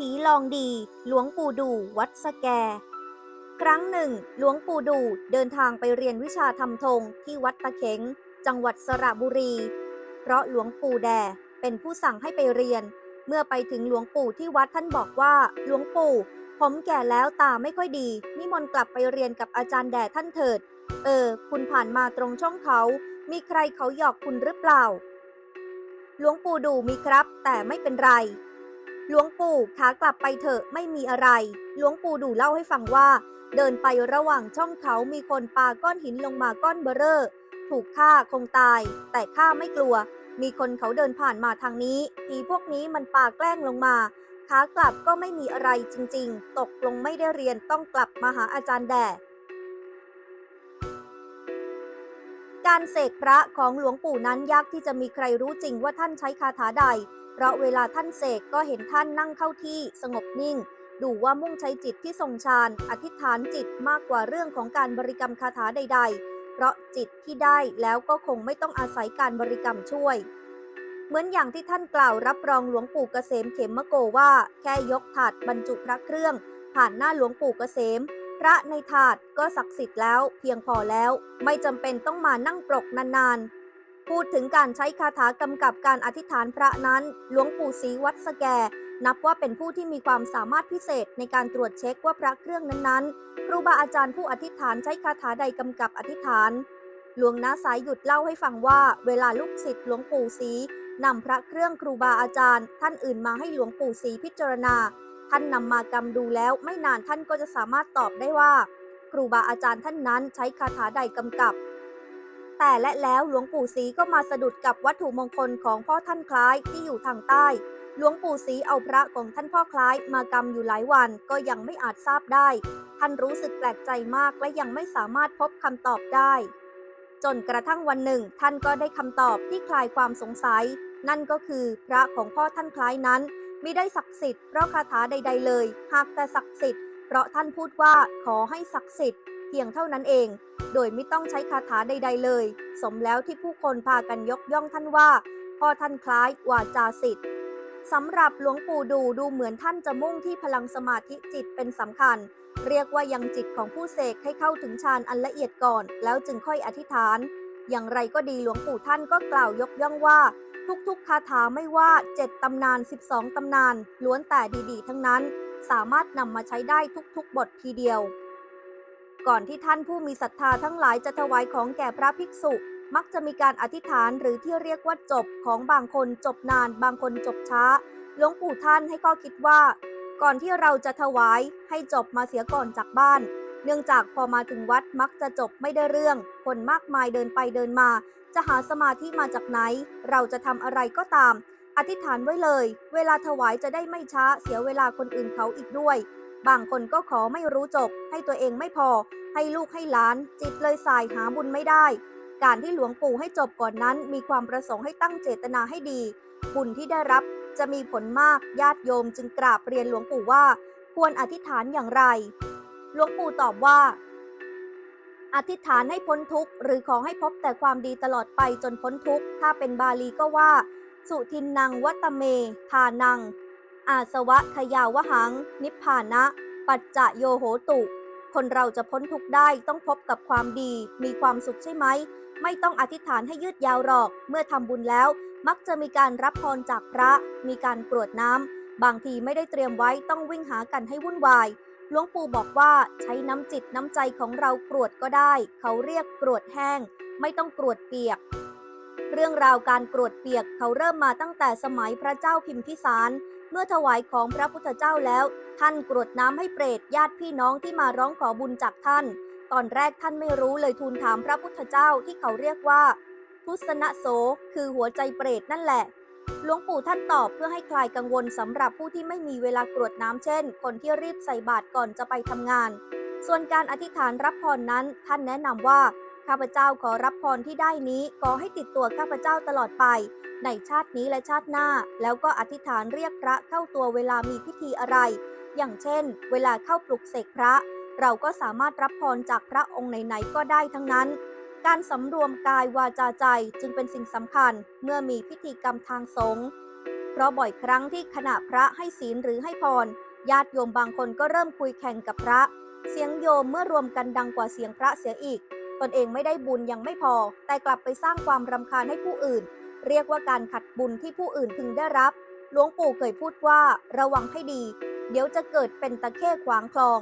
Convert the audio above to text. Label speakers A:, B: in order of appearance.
A: ผีลองดี หลวงปู่ดูวัดสแก ครั้งหนึ่ง หลวงปู่ดูเดินทางไปเรียนวิชาทำธงที่วัดตะเข็ง จังหวัดสระบุรี เพราะหลวงปู่แดเป็นผู้สั่งให้ไปเรียน เมื่อไปถึงหลวงปู่ที่วัดท่านบอกว่า หลวงปู่ ผมแก่แล้วตาไม่ค่อยดี นิมนต์กลับไปเรียนกับอาจารย์แด่ท่านเถิด เออ คุณผ่านมาตรงช่องเขา มีใครเขาหยอกคุณหรือเปล่า หลวงปู่ดูมีครับ แต่ไม่เป็นไร หลวงปู่ขากลับไปเถอะไม่มีอะไร หลวงปู่ดูเล่าให้ฟังว่า เดินไประหว่างช่องเขามีคนปาก้อนหินลงมาก้อนเบอเรอร์ถูกฆ่าคงตาย แต่ข้าไม่กลัว มีคนเขาเดินผ่านมาทางนี้ผีพวกนี้มันปาแกล้งลงมาขากลับก็ไม่มีอะไรจริง ๆ ตกลงไม่ได้เรียนต้องกลับมาหาอาจารย์แด่การเสกพระของหลวงปู่นั้นยากที่จะมีใครรู้จริงว่าท่านใช้คาถาใด เพราะเวลาท่านเสกก็เห็นท่านนั่งเข้าที่สงบนิ่ง ดูว่ามุ่งใช้จิตที่ทรงฌานอธิษฐานจิตมากกว่าเรื่องของการบริกรรมคาถาใด ๆ เพราะจิตที่ได้แล้วก็คงไม่ต้องอาศัยการบริกรรมช่วย เหมือนอย่างที่ท่านกล่าวรับรองหลวงปู่เกษมเขมมะโกว่า แค่ยกถาดบรรจุพระเครื่อง ผ่านหน้าหลวงปู่เกษมพระในถาดก็ศักดิ์สิทธิ์แล้วเพียงพอแล้ว ไม่จำเป็นต้องมานั่งปรกนานๆ พูดถึงการใช้คาถากำกับการอธิษฐานพระนั้น หลวงปู่ศรีวัดสแก นับว่าเป็นผู้ที่มีความสามารถพิเศษในการตรวจเช็คว่าพระเครื่องนั้นๆ ครูบาอาจารย์ผู้อธิษฐานใช้คาถาใดกำกับอธิษฐาน หลวงนาสายหยุดเล่าให้ฟังว่า เวลาลูกศิษย์หลวงปู่ศรีนำพระเครื่องครูบาอาจารย์ ท่านอื่นมาให้หลวงปู่ศรีพิจารณา ท่านนำมากำดูแล้ว ไม่นานท่านก็จะสามารถตอบได้ว่า ครูบาอาจารย์ท่านนั้นใช้คาถาใดกำกับ แต่และแล้วหลวงปู่ศรีก็มาสะดุดกับวัตถุมงคลของพ่อท่านคล้ายที่อยู่ทางใต้ หลวงปู่ศรีเอาพระของท่านพ่อคล้ายมากำอยู่หลายวันก็ยังไม่อาจทราบได้ ท่านรู้สึกแปลกใจมากและยังไม่สามารถพบคำตอบได้ จนกระทั่งวันหนึ่ง ท่านก็ได้คำตอบที่คลายความสงสัย นั่นก็คือพระของพ่อท่านคล้ายนั้นมิได้ศักดิ์สิทธิ์เพราะคาถาใด ๆ เลย หากแต่ศักดิ์สิทธิ์เพราะท่านพูดว่าขอให้ศักดิ์สิทธิ์เพียงเท่านั้นเอง โดยไม่ต้องใช้คาถาใด ๆ เลย สมแล้วที่ผู้คนพากันยกย่องท่านว่า พ่อท่านคล้ายวาจาสิทธิ์สำหรับหลวงปู่ดูดูเหมือนท่านจะมุ่งที่พลังสมาธิจิตเป็นสำคัญ เรียกว่ายังจิตของผู้เสกให้เข้าถึงฌานอันละเอียดก่อน แล้วจึงค่อยอธิษฐาน อย่างไรก็ดีหลวงปู่ท่านก็กล่าวยกย่องว่า ทุกๆคาถาไม่ว่า 7 ตำนาน 12 ตำนาน ล้วนแต่ดีๆ ทั้งนั้น สามารถนำมาใช้ได้ทุกๆ บททีเดียว ก่อนที่ท่านผู้มีศรัทธาทั้งหลายจะถวายของแก่พระภิกษุ มักจะมีการอธิษฐานหรือที่เรียกว่าจบของบางคนจบนาน บางคนจบช้า หลวงปู่ท่านให้ข้อคิดว่า ก่อนที่เราจะถวายให้จบมาเสียก่อนจากบ้าน เนื่องจากพอมาถึงวัดมักจะจบไม่ได้เรื่อง คนมากมายเดินไปเดินมา จะหาสมาธิมาจากไหน เราจะทำอะไรก็ตาม อธิษฐานไว้เลย เวลาถวายจะได้ไม่ช้าเสียเวลาคนอื่นเขาอีกด้วย บางคนก็ขอไม่รู้จบ ให้ตัวเองไม่พอ ให้ลูกให้หลาน จิตเลยสายหาบุญไม่ได้ การที่หลวงปู่ให้จบก่อนนั้น มีความประสงค์ให้ตั้งเจตนาให้ดี บุญที่ได้รับจะมีผลมากญาติโยมจึงกราบเรียนหลวงปู่ว่า ควรอธิษฐานอย่างไร หลวงปู่ตอบว่า อธิษฐานให้พ้นทุกข์ หรือขอให้พบแต่ความดีตลอดไปจนพ้นทุกข์ ถ้าเป็นบาลีก็ว่า สุทินนังวัตเม ทานัง อาสวะขยาวหัง นิพพานะ ปัจจะโยโหตุ คนเราจะพ้นทุกข์ได้ต้องพบกับความดี มีความสุขใช่ไหม ไม่ต้องอธิษฐานให้ยืดยาวหรอก เมื่อทำบุญแล้ว มักจะมีการรับพรจากพระ มีการกรวดน้ำ บางทีไม่ได้เตรียมไว้ต้องวิ่งหากันให้วุ่นวาย หลวงปู่บอกว่าใช้น้ำจิตน้ำใจของเรากรวดก็ได้ เขาเรียกกรวดแห้ง ไม่ต้องกรวดเปียกเรื่องราวการกรวดเปียกเขาเริ่มมาตั้งแต่สมัยพระเจ้าพิมพิสาร เมื่อถวายของพระพุทธเจ้าแล้ว ท่านกรวดน้ำให้เปรตญาติพี่น้องที่มาร้องขอบุญจากท่าน ตอนแรกท่านไม่รู้เลยทูลถามพระพุทธเจ้าที่เขาเรียกว่า ทุสนะโสคือหัวใจเปรตนั่นแหละหลวงปู่ท่านตอบเพื่อให้คลายกังวลสำหรับผู้ที่ไม่มีเวลากรวดน้ำเช่น คนที่รีบใส่บาตรก่อนจะไปทำงาน ส่วนการอธิษฐานรับพรนั้นท่านแนะนำว่า ข้าพเจ้าขอรับพรที่ได้นี้ขอให้ติดตัวข้าพเจ้าตลอดไป ในชาตินี้และชาติหน้า แล้วก็อธิษฐานเรียกพระเข้าตัวเวลามีพิธีอะไร อย่างเช่น เวลาเข้าปลุกเสกพระ เราก็สามารถรับพรจากพระองค์ไหนๆก็ได้ทั้งนั้น การสำรวมกายวาจาใจจึงเป็นสิ่งสำคัญเมื่อมีพิธีกรรมทางสงฆ์เพราะบ่อยครั้งที่ขณะพระให้ศีลหรือให้พรญาติโยมบางคนก็เริ่มคุยแข่งกับพระ เสียงโยมเมื่อรวมกันดังกว่าเสียงพระเสียอีก นเองไม่ได้บุญยังไม่พอ แต่กลับไปสร้างความรำคาญให้ผู้อื่น เรียกว่าการขัดบุญที่ผู้อื่นพึงได้รับ หลวงปู่เคยพูดว่า ระวังให้ดี เดี๋ยวจะเกิดเป็นตะเข้ขวางคลอง